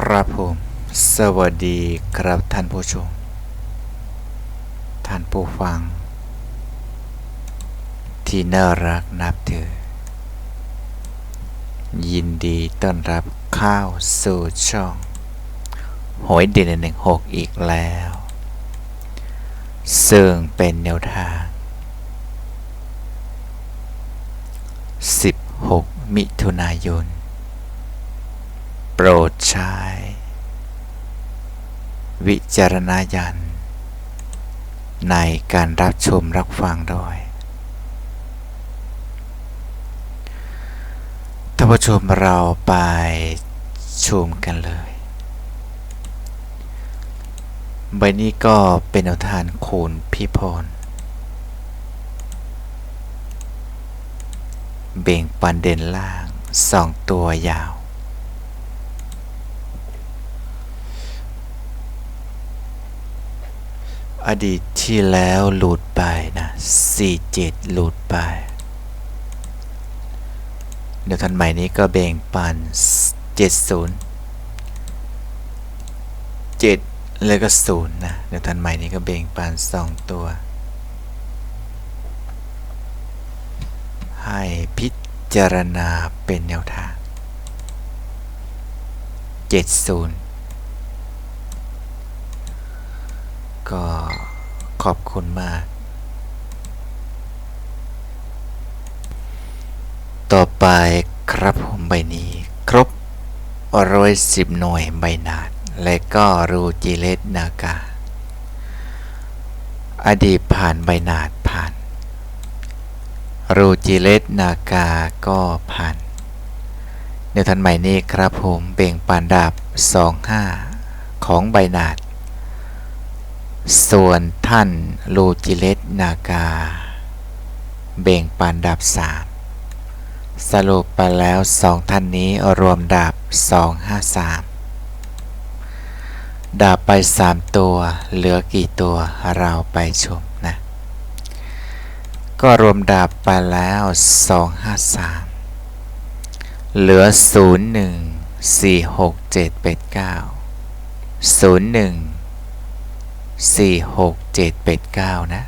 ครับผม สวัสดีครับท่านผู้ชม ท่านผู้ฟัง ที่น่ารักนับถือ ยินดีต้อนรับเข้าสู่ช่องหวยเด่นหนึ่งหกอีกแล้ว ซึ่งเป็นแนวทาง 16 มิถุนายน โปรดใช้ วิจารณญาณในการรับชมรับฟังด้วยท่านผู้ชมเราไปชมกันเลยใบนี้ก็เป็นแนวทานคูณพิพรเบ่งปันเด่นล่างสองตัวยาว อดีตที่แล้วหลุดไปนะ47หลุดไป เดี๋ยวทันใหม่นี้ก็เบ่งปัน70 7แล้วก็0นะ เดี๋ยวทันใหม่นี้ก็เบ่งปัน2ตัว ให้พิจารณาเป็นแนวทาง70 ก็ขอบคุณมาก ต่อไปครับผมใบนี้ ครบร้อยสิบหน่วยใบนาดและก็รูจิเลตนากา อดีตผ่านใบนาดผ่าน รูจิเลตนากาก็ผ่านเดี๋ยวทันใหม่นี้ครับผมเบ่งปานดาบ 25 ของใบนาด ส่วนท่านลูจิเลตนากา เบ่งปานดาบ3สรุปไปแล้วสองท่านนี้รวมดาบ253 ดาบไป 3 ตัว เหลือกี่ตัวเราไปชมนะ ก็รวมดาบไปแล้ว 253 เหลือ 0 1 4 6 7 8 9 0 1 4 6 7 8 9 นะ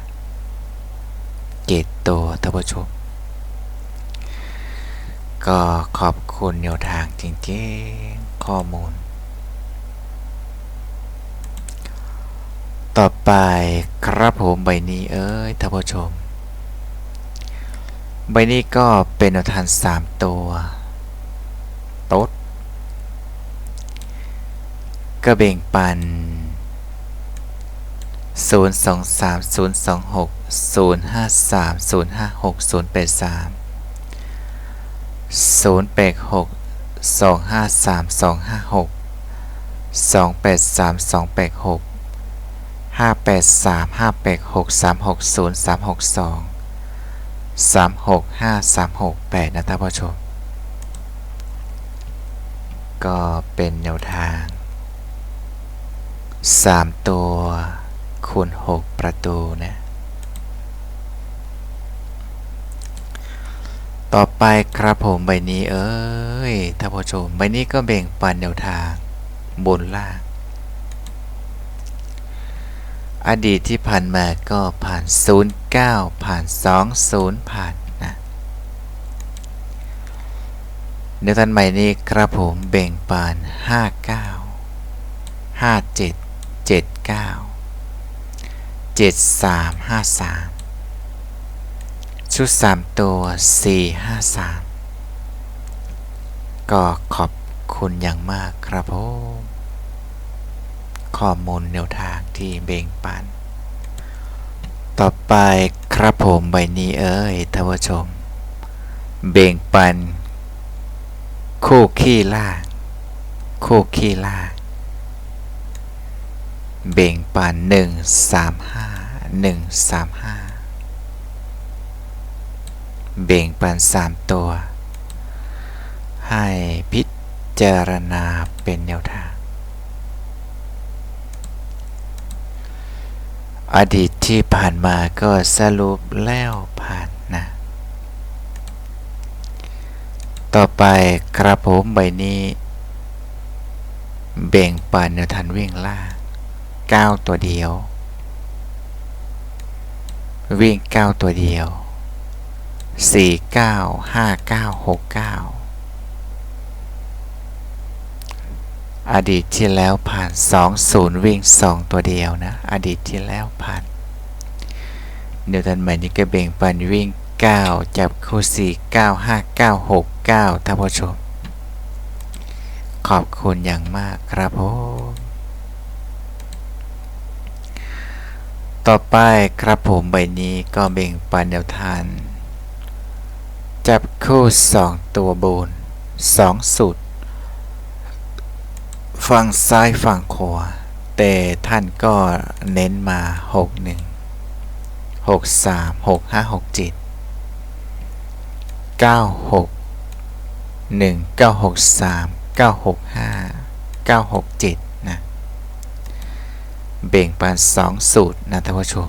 เกตตัวท่านผู้ชม ก็ขอบคุณแนวทางจริงๆ ข้อมูล ต่อไปครับผมใบนี้เอ้ยท่านผู้ชม ใบนี้ก็เป็นแนวทางสามตัวโต๊ดก็เบ่งปัน นะท่านผู้ชม ก็เป็นแนวทาง 3 ตัว คูณ 6 ประตูนะต่อไปครับผมใบนี้เอ้ยท่านผู้ชม ใบนี้ก็เบ่งปันแนวทางบนล่าง อดีตที่ผ่านมาก็ผ่าน 09 ผ่าน 20 ผ่านนะเดี๋ยวท่านใหม่นี้ครับผมเบ่งปาน59 57 79 7353 ชุด 3 ตัว 453 ก็ขอบคุณอย่างมากครับผมข้อมูลแนวทางที่เบ่งปัน ต่อไปครับผมใบนี้เอ้ยท่านผู้ชม เบ่งปัน คู่ขี้ล่าง คู่ขี้ล่าง เบ่งปัน1 3 5 1 3 5เบ่งปัน3ตัว ให้พิจารณาเป็นแนวทาง อดีตที่ผ่านมาก็สรุปแล้วผ่านนะ ต่อไปครับผมใบนี้ เบ่งปันแนวทางวิ่งล่า เก้าตัวเดียว วิ่งเก้าตัวเดียวสี่เก้าห้าเก้าหกเก้าอดีตที่แล้วผ่านสองศูนย์วิ่งสองตัวเดียวนะ อดีตที่แล้วผ่าน เดี๋ยวทันใหม่นี้ก็เบ่งปันวิ่ง 9 จับคู่ 4 9 5 9 6 9ท่านผู้ชม ขอบคุณอย่างมากครับผม ต่อไปครับผมใบนี้ก็เบ่งปันแนวทานจับคู่ 2 ตัวบน2สุด ฝั่งซ้ายฝั่งขวาแต่ท่านก็เน้นมา 6 1 6 3 6 5 67 96 1963 965 967 เบ่งปาน2สูตรนะท่านผู้ชม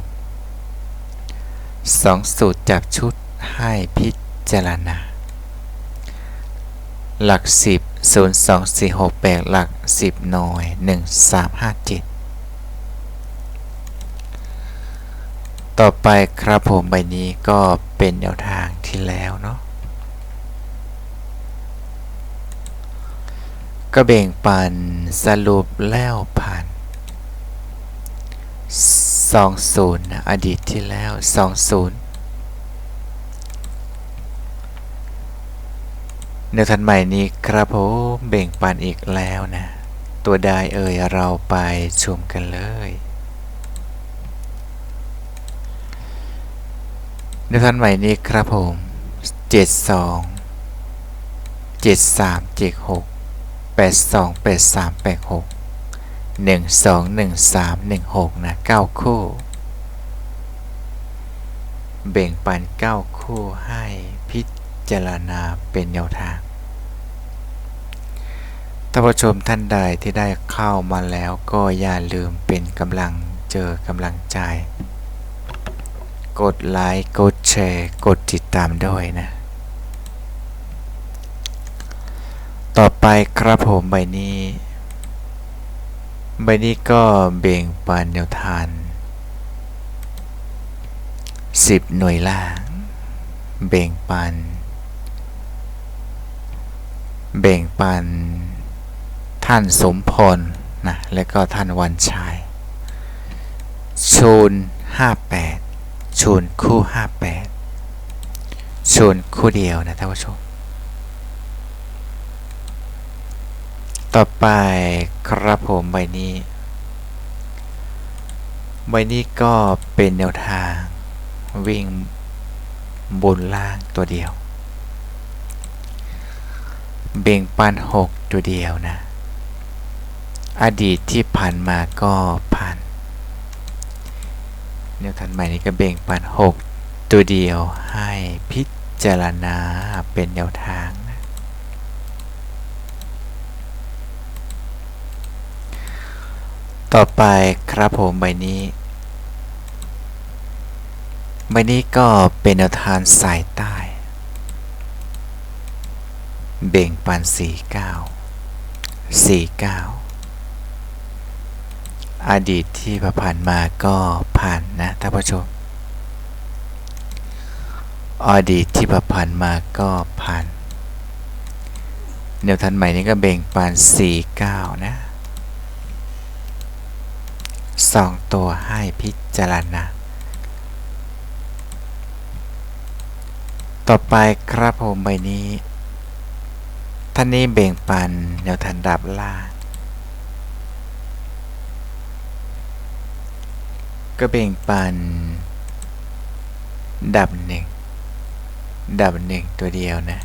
2สูตรจับชุดให้พิจารณา หลัก 10 0 2 4 6 8 หลัก 10 หน่วย 1 3 5 7 ต่อไปครับผมใบนี้ก็เป็นแนวทางที่แล้วเนาะก็เบ่งปันสรุปแล้วผ่าน 20นะอดีตที่แล้ว 20แนวทันใหม่นี้ครับผมเบ่งปันอีกแล้วนะ ตัวใดเอ่ยเราไปชมกันเลยในทันใหม่นี้ครับผม 72 73 76 82 83 86 12 13 16นะ9 คู่เบ่งปัน 9 คู่ให้พิจารณาเป็นแนวทางท่านผู้ชมท่านใดที่ได้เข้ามาแล้วก็อย่าลืมเป็นกำลังเจอกำลังใจ กดไลค์ กดแชร์ กดติดตามด้วยนะ ต่อไปครับผมใบนี้ ใบนี้ก็เบ่งปันแนวทาน10 หน่วยล่าง เบ่งปัน เบ่งปัน ท่านสมพลนะ และก็ท่านวันชัยชูน58ชูนคู่ 58ชูนคู่เดียวนะท่านผู้ชม ต่อไปครับผมใบนี้ ใบนี้ก็เป็นแนวทาง วิ่งบนล่างตัวเดียว เบ่งปันหกตัวเดียวนะ อดีตที่ผ่านมาก็ผ่านแนวทางใหม่นี้ก็เบ่งปันหกตัวเดียวให้พิจารณาเป็นแนวทางนะ ต่อไปครับผมใบนี้ ใบนี้ก็เป็นแนวทางสายใต้ เบ่งปันสี่เก้าสี่เก้าอดีตที่ผ่านมาก็ผ่านนะท่านผู้ชม อดีตที่ผ่านมาก็ผ่านแนวทันใหม่นี้ก็เบ่งปาน49 นะ สองตัวให้พิจารณา ต่อไปครับผมใบนี้ ท่านนี้เบ่งปันแนวทันดับล่างก็เบ่งปัน ดับหนึ่ง ดับหนึ่งตัวเดียวนะ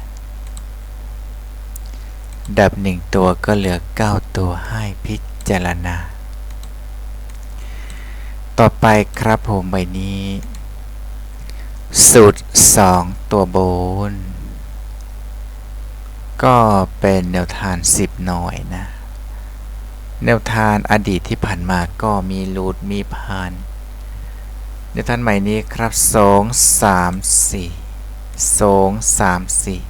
ดับหนึ่งตัวก็เหลือ 9 ตัวให้พิจารณา ต่อไปครับผมใบนี้ สูตร 2 ตัวโบน ก็เป็นแนวทาน 10 หน่อยนะ แนวทานอดีตที่ผ่านมาก็มีรูดมีผ่าน แนวทานใหม่นี้ครับ 2 3 4 2 3 4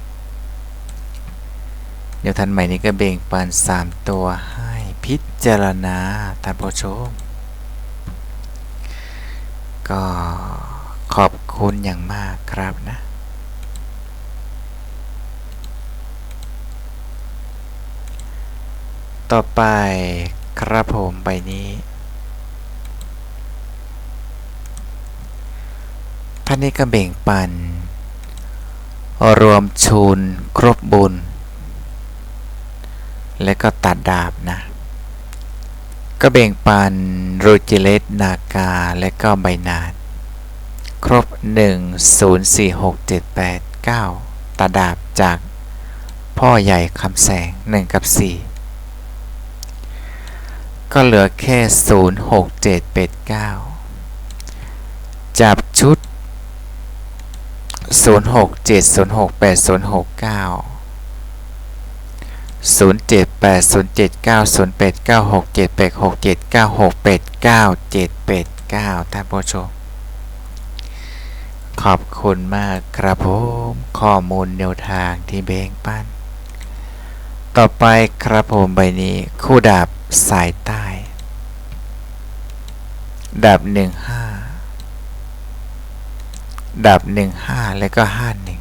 เดี๋ยวทันใหม่นี้ก็เบ่งปัน 3 ตัวให้พิจารณาท่านผู้ชม ก็ขอบคุณอย่างมากครับนะต่อไปครับผมใบนี้พันนี้ก็เบ่งปัน รวมชูนครบบุญ และก็ตัดดาบนะ ก็เบ่งปันรูจิเลตนากา และก็ใบนาดครบ 1 0 4 6 7 8 9ตัดดาบจากพ่อใหญ่คำแสง 1 กับ 4 ก็เหลือแค่ 0 6 7 8 9 จับชุด 0 6 7 0 6 8 0 6 9 0 7 8 0 7 9 0 8 9 6 7 8 6 7 9 6 8 9 7 8 9ท่านผู้ชม ขอบคุณมากครับผม ข้อมูลแนวทางที่เบงปั้น ต่อไปครับผมใบนี้คู่ดาบสายใต้ ดาบหนึ่งห้าดาบหนึ่งห้าแล้วก็ห้าหนึ่ง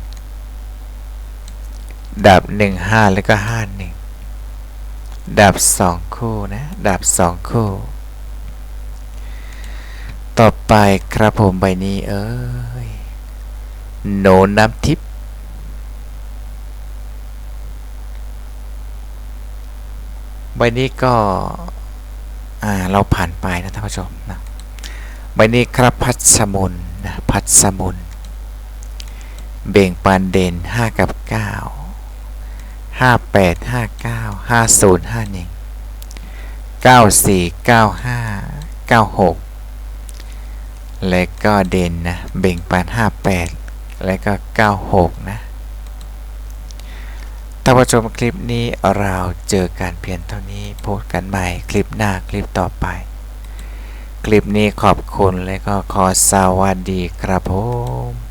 ดาบหนึ่งห้าแล้วก็ห้าหนึ่งดาบสองคู่นะดาบสองคู่ ต่อไปครับผมใบนี้เอ้ยโหนน้ำทิพย์ใบนี้ก็อ่าเราผ่านไปนะท่านผู้ชมนะใบนี้ครับพัชมุนนะพัชมุนเบ่งปานเด่น 5 กับ 9 5 8 5 9 5 0 5 1 9 4 9 5 9 6และก็เด่นนะเบ่งปาน58และก็96นะท่านผู้ชมคลิปนี้เราเจอกันเพียงเท่านี้พบกันใหม่คลิปหน้าคลิปต่อไป คลิปนี้ขอบคุณและก็ขอสวัสดีครับผม